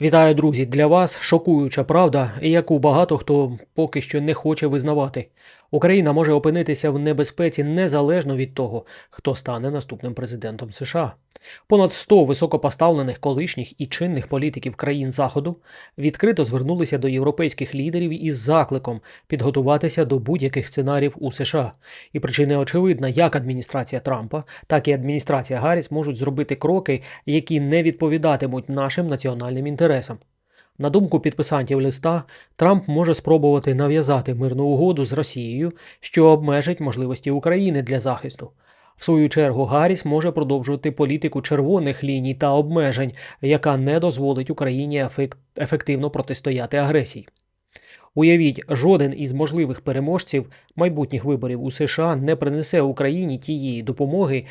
Вітаю, друзі! Для вас шокуюча правда, яку багато хто поки що не хоче визнавати. Україна може опинитися в небезпеці незалежно від того, хто стане наступним президентом США. Понад 100 високопоставлених колишніх і чинних політиків країн Заходу відкрито звернулися до європейських лідерів із закликом підготуватися до будь-яких сценаріїв у США. І причина очевидна, як адміністрація Трампа, так і адміністрація Гарріс можуть зробити кроки, які не відповідатимуть нашим національним інтересам. На думку підписантів листа, Трамп може спробувати нав'язати мирну угоду з Росією, що обмежить можливості України для захисту. В свою чергу Гарріс може продовжувати політику червоних ліній та обмежень, яка не дозволить Україні ефективно протистояти агресії. Уявіть, жоден із можливих переможців майбутніх виборів у США не принесе Україні тієї допомоги,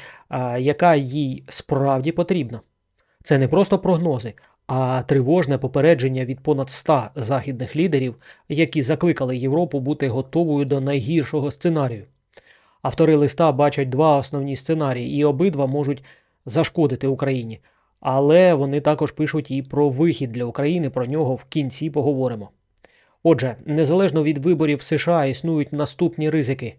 яка їй справді потрібна. Це не просто прогнози, а тривожне попередження від понад 100 західних лідерів, які закликали Європу бути готовою до найгіршого сценарію. Автори листа бачать два основні сценарії, і обидва можуть зашкодити Україні. Але вони також пишуть і про вихід для України. Про нього в кінці поговоримо. Отже, незалежно від виборів США існують наступні ризики.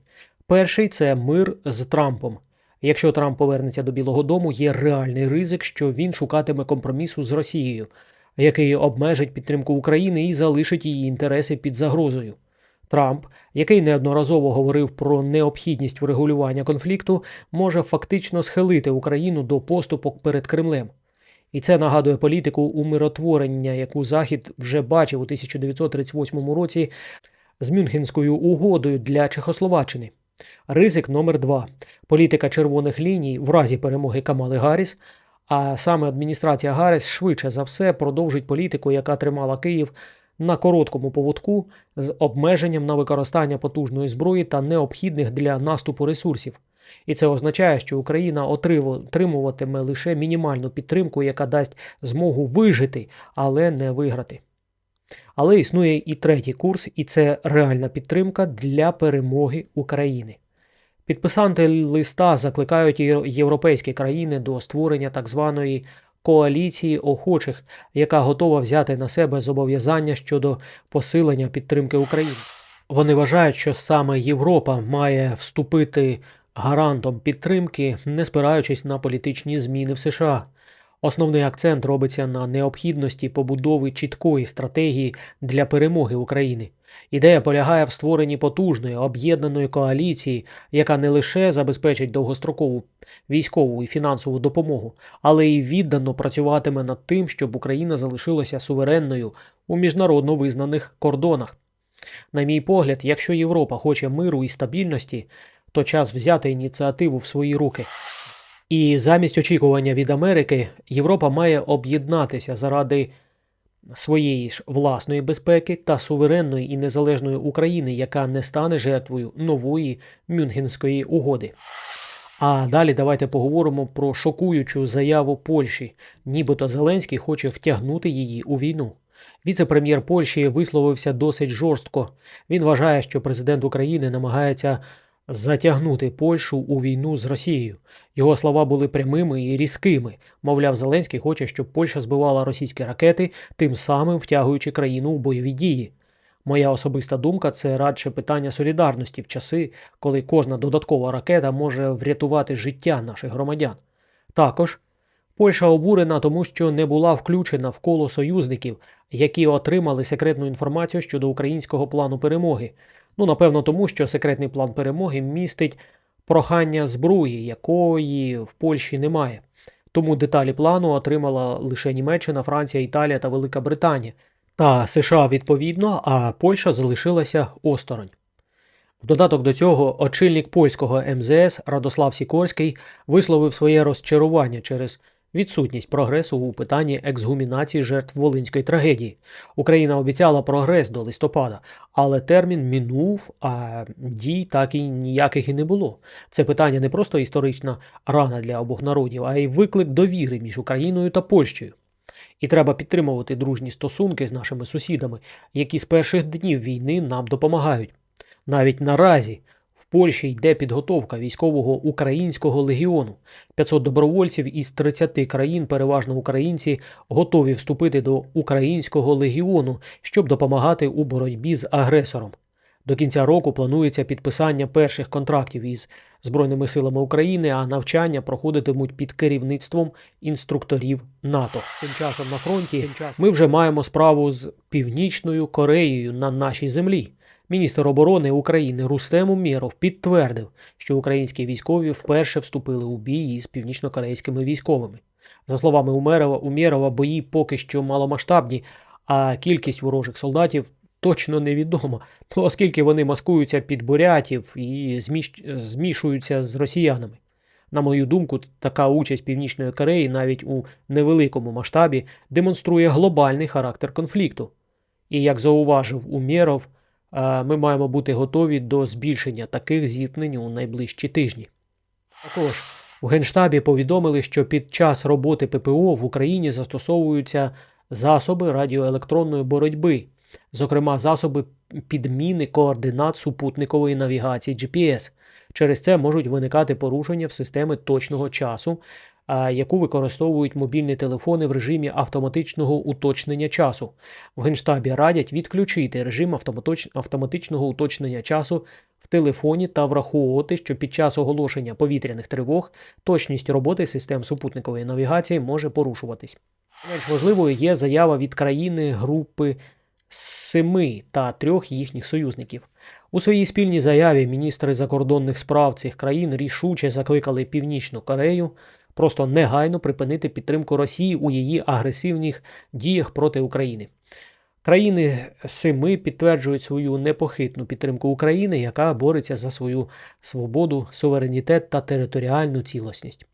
Перший це мир з Трампом. Якщо Трамп повернеться до Білого Дому, є реальний ризик, що він шукатиме компромісу з Росією, який обмежить підтримку України і залишить її інтереси під загрозою. Трамп, який неодноразово говорив про необхідність врегулювання конфлікту, може фактично схилити Україну до поступок перед Кремлем. І це нагадує політику умиротворення, яку Захід вже бачив у 1938 році з Мюнхенською угодою для Чехословаччини. Ризик номер два політика червоних ліній в разі перемоги Камали Гарріс, а саме адміністрація Гарріс швидше за все продовжить політику, яка тримала Київ на короткому поводку з обмеженням на використання потужної зброї та необхідних для наступу ресурсів. І це означає, що Україна отримуватиме лише мінімальну підтримку, яка дасть змогу вижити, але не виграти. Але існує і третій курс, і це реальна підтримка для перемоги України. Підписанти листа закликають європейські країни до створення так званої коаліції охочих, яка готова взяти на себе зобов'язання щодо посилення підтримки України. Вони вважають, що саме Європа має вступити гарантом підтримки, не спираючись на політичні зміни в США. Основний акцент робиться на необхідності побудови чіткої стратегії для перемоги України. Ідея полягає в створенні потужної об'єднаної коаліції, яка не лише забезпечить довгострокову військову і фінансову допомогу, але й віддано працюватиме над тим, щоб Україна залишилася суверенною у міжнародно визнаних кордонах. На мій погляд, якщо Європа хоче миру і стабільності, то час взяти ініціативу в свої руки. І замість очікування від Америки Європа має об'єднатися заради своєї ж власної безпеки та суверенної і незалежної України, яка не стане жертвою нової Мюнхенської угоди. А далі давайте поговоримо про шокуючу заяву Польщі, нібито Зеленський хоче втягнути її у війну. Віце-прем'єр Польщі висловився досить жорстко. Він вважає, що президент України намагається затягнути Польщу у війну з Росією. Його слова були прямими і різкими. Мовляв, Зеленський хоче, щоб Польща збивала російські ракети, тим самим втягуючи країну у бойові дії. Моя особиста думка це радше питання солідарності в часи, коли кожна додаткова ракета може врятувати життя наших громадян. Також Польща обурена тому, що не була включена в коло союзників, які отримали секретну інформацію щодо українського плану перемоги. Ну, напевно, тому що секретний план перемоги містить прохання зброї, якої в Польщі немає. Тому деталі плану отримала лише Німеччина, Франція, Італія та Велика Британія. Та США відповідно, а Польща залишилася осторонь. В додаток до цього очільник польського МЗС Радослав Сікорський висловив своє розчарування через відсутність прогресу у питанні ексгумінації жертв Волинської трагедії. Україна обіцяла прогрес до листопада, але термін минув, а дій так і ніяких і не було. Це питання не просто історична рана для обох народів, а й виклик довіри між Україною та Польщею. І треба підтримувати дружні стосунки з нашими сусідами, які з перших днів війни нам допомагають. Навіть наразі Польщі йде підготовка військового українського легіону. 500 добровольців із 30 країн, переважно українці, готові вступити до українського легіону, щоб допомагати у боротьбі з агресором. До кінця року планується підписання перших контрактів із Збройними силами України, а навчання проходитимуть під керівництвом інструкторів НАТО. Тим часом на фронті ми вже маємо справу з Північною Кореєю на нашій землі. Міністр оборони України Рустем Умєров підтвердив, що українські військові вперше вступили у бій із північнокорейськими військовими. За словами Умерова, Умєрова, бої поки що маломасштабні, а кількість ворожих солдатів точно невідома, оскільки вони маскуються під бурятів і змішуються з росіянами. На мою думку, така участь Північної Кореї навіть у невеликому масштабі демонструє глобальний характер конфлікту. І як зауважив Умєров, ми маємо бути готові до збільшення таких зіткнень у найближчі тижні. Також у Генштабі повідомили, що під час роботи ППО в Україні застосовуються засоби радіоелектронної боротьби, зокрема засоби підміни координат супутникової навігації GPS. Через це можуть виникати порушення в системи точного часу, яку використовують мобільні телефони в режимі автоматичного уточнення часу. В Генштабі радять відключити режим автоматичного уточнення часу в телефоні та враховувати, що під час оголошення повітряних тривог точність роботи систем супутникової навігації може порушуватись. Менш важливою є заява від країни групи семи та трьох їхніх союзників. У своїй спільній заяві міністри закордонних справ цих країн рішуче закликали Північну Корею просто негайно припинити підтримку Росії у її агресивних діях проти України. Країни семи підтверджують свою непохитну підтримку України, яка бореться за свою свободу, суверенітет та територіальну цілісність.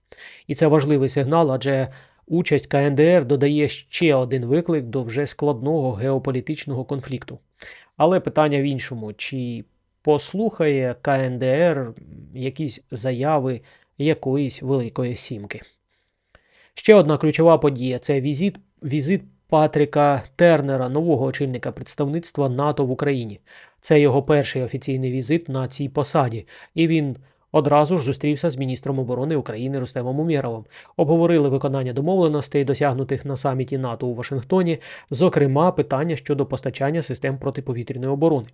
І це важливий сигнал, адже участь КНДР додає ще один виклик до вже складного геополітичного конфлікту. Але питання в іншому: чи послухає КНДР якісь заяви якоїсь великої сімки? Ще одна ключова подія це візит, візит Патріка Тернера, нового очільника представництва НАТО в Україні. Це його перший офіційний візит на цій посаді, і він одразу ж зустрівся з міністром оборони України Рустемом Умєровим. Обговорили виконання домовленостей, досягнутих на саміті НАТО у Вашингтоні, зокрема питання щодо постачання систем протиповітряної оборони.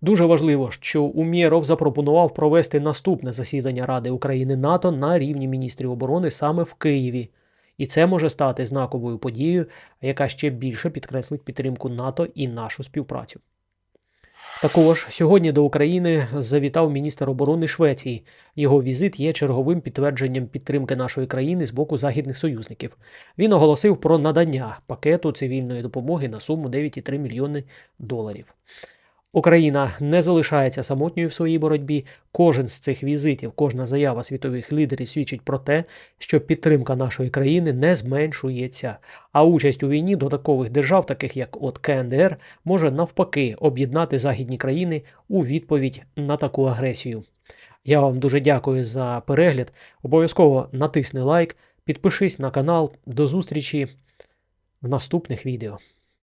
Дуже важливо, що Умєров запропонував провести наступне засідання Ради України НАТО на рівні міністрів оборони саме в Києві. І це може стати знаковою подією, яка ще більше підкреслить підтримку НАТО і нашу співпрацю. Також сьогодні до України завітав міністр оборони Швеції. Його візит є черговим підтвердженням підтримки нашої країни з боку західних союзників. Він оголосив про надання пакету цивільної допомоги на суму 9,3 мільйони доларів. Україна не залишається самотньою в своїй боротьбі. Кожен з цих візитів, кожна заява світових лідерів свідчить про те, що підтримка нашої країни не зменшується. А участь у війні додаткових держав, таких як от КНДР, може навпаки об'єднати західні країни у відповідь на таку агресію. Я вам дуже дякую за перегляд. Обов'язково натисни лайк, підпишись на канал. До зустрічі в наступних відео.